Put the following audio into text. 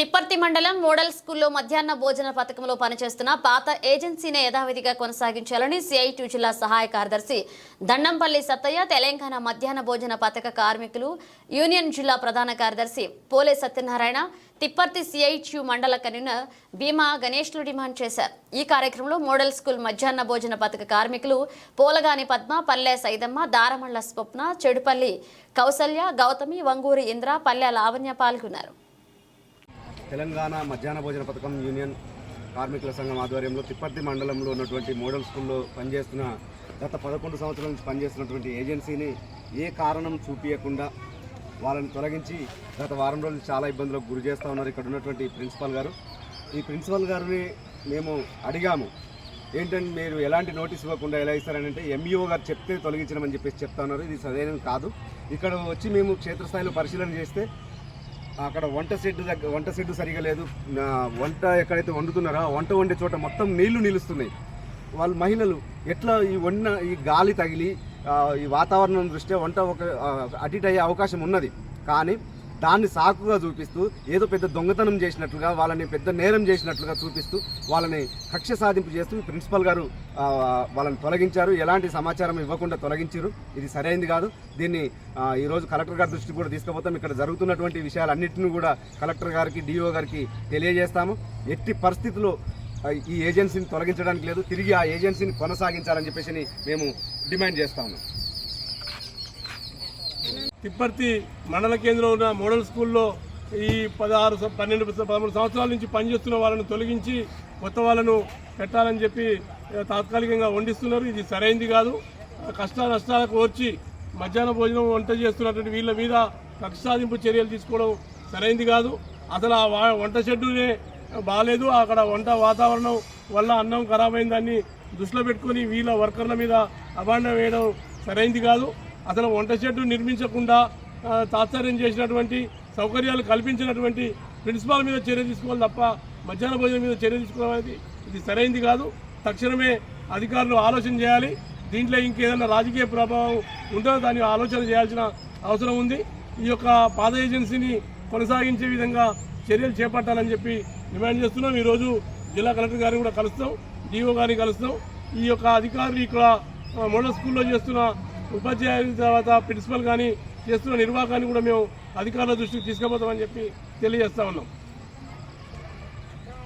తిప్పర్తి మండలం మోడల్ స్కూల్లో మధ్యాహ్న భోజన పథకంలో పనిచేస్తున్న పాత ఏజెన్సీనే యథావిధిగా కొనసాగించాలని సిఐటి జిల్లా సహాయ కార్యదర్శి దండంపల్లి సత్తయ్య తెలంగాణ మధ్యాహ్న భోజన పథక కార్మికులు యూనియన్ జిల్లా ప్రధాన కార్యదర్శి Pole Satyanarayana Tipparthi C I T U మండల కన్వీనర్ భీమా గణేష్లు డిమాండ్ చేశారు. ఈ కార్యక్రమంలో మోడల్ స్కూల్ మధ్యాహ్న భోజన పథక కార్మికులు పోలగాని పద్మ పల్లె సైదమ్మ దారమళ్ళ స్వప్న చెడుపల్లి కౌసల్య గౌతమి వంగూరి ఇంద్ర పల్లె లావణ్య పాల్గొన్నారు. తెలంగాణ మధ్యాహ్న భోజన పథకం యూనియన్ కార్మికుల సంఘం ఆధ్వర్యంలో తిప్పర్తి మండలంలో ఉన్నటువంటి మోడల్ స్కూల్లో పనిచేస్తున్న గత పదకొండు సంవత్సరాల నుంచి పనిచేస్తున్నటువంటి ఏజెన్సీని ఏ కారణం చూపించకుండా వాళ్ళని తొలగించి గత వారం రోజులు చాలా ఇబ్బందులకు గురి చేస్తూ ఉన్నారు ఇక్కడ ఉన్నటువంటి ప్రిన్సిపాల్ గారు. ఈ ప్రిన్సిపల్ గారిని మేము అడిగాము ఏంటంటే మీరు ఎలాంటి నోటీస్ ఇవ్వకుండా ఎలా ఇస్తారని? అంటే ఎంఈఓ గారు చెప్తే తొలగించడం చెప్పేసి చెప్తా ఉన్నారు. ఇది సరైనది కాదు. ఇక్కడ వచ్చి మేము క్షేత్రస్థాయిలో పరిశీలన చేస్తే అక్కడ వంట షెడ్ దగ్గర వంట షెడ్ సరిగా లేదు. వంట ఎక్కడైతే వండుతున్నారో వంట వండే చోట మొత్తం నీళ్ళు నిలుస్తున్నాయి. వాళ్ళు మహిళలు ఎట్లా ఈ వండిన ఈ గాలి తగిలి ఈ వాతావరణం దృష్ట్యా వంట ఒక అటు అయ్యే అవకాశం ఉన్నది. కానీ దాన్ని సాకుగా చూపిస్తూ ఏదో పెద్ద దొంగతనం చేసినట్లుగా వాళ్ళని పెద్ద నేరం చేసినట్లుగా చూపిస్తూ వాళ్ళని కక్ష సాధింపు చేస్తూ ప్రిన్సిపల్ గారు వాళ్ళని తొలగించారు. ఎలాంటి సమాచారం ఇవ్వకుండా తొలగించారు. ఇది సరైంది కాదు. దీన్ని ఈరోజు కలెక్టర్ గారి దృష్టికి కూడా తీసుకుపోతాం. ఇక్కడ జరుగుతున్నటువంటి విషయాలన్నింటినీ కూడా కలెక్టర్ గారికి డిఓ గారికి తెలియజేస్తాము. ఎట్టి పరిస్థితుల్లో ఈ ఏజెన్సీని తొలగించడానికి లేదు. తిరిగి ఆ ఏజెన్సీని కొనసాగించాలని చెప్పేసి మేము డిమాండ్ చేస్తా ఉన్నాం. తిప్పర్తి మండల కేంద్రంలో ఉన్న మోడల్ స్కూల్లో ఈ పదహారు పన్నెండు పదమూడు సంవత్సరాల నుంచి పనిచేస్తున్న వాళ్ళను తొలగించి కొత్త వాళ్ళను పెట్టాలని చెప్పి తాత్కాలికంగా వండిస్తున్నారు. ఇది సరైంది కాదు. కష్ట నష్టాలకు ఓర్చి మధ్యాహ్న భోజనం వంట చేస్తున్నటువంటి వీళ్ళ మీద కక్ష సాధింపు చర్యలు తీసుకోవడం సరైంది కాదు. అసలు ఆ వా- వంట షెడ్డునే బాగాలేదు అక్కడ వంట వాతావరణం వల్ల అన్నం ఖరాబ్ అయిందాన్ని దృష్టిలో పెట్టుకొని వీళ్ళ వర్కర్ల మీద అభాండం వేయడం సరైంది కాదు. అసలు వంట షెడ్డు నిర్మించకుండా ఆ, తాత్సార్యం చేసినటువంటి సౌకర్యాలు కల్పించినటువంటి ప్రిన్సిపాల్ మీద చర్య తీసుకోవాలి తప్ప మధ్యాహ్న భోజనం మీద చర్య తీసుకోవడం ఇది సరైంది కాదు. తక్షణమే అధికారులు ఆలోచన చేయాలి. దీంట్లో ఇంకేదైనా రాజకీయ ప్రభావం ఉంటుందో దాన్ని ఆలోచన చేయాల్సిన అవసరం ఉంది. ఈ యొక్క పాద ఏజెన్సీని కొనసాగించే విధంగా చర్యలు చేపట్టాలని చెప్పి డిమాండ్ చేస్తున్నాం. ఈరోజు జిల్లా కలెక్టర్ గారిని కూడా కలుస్తాం డిఓ గారిని కలుస్తాం. ఈ యొక్క అధికారులు ఇక్కడ మోడల్ స్కూల్లో చేస్తున్న ఉపాధ్యాయుల తర్వాత ప్రిన్సిపల్ కానీ చేస్తున్న నిర్వాహకాన్ని కూడా మేము అధికారుల దృష్టికి తీసుకుపోతామని చెప్పి తెలియజేస్తా ఉన్నాం.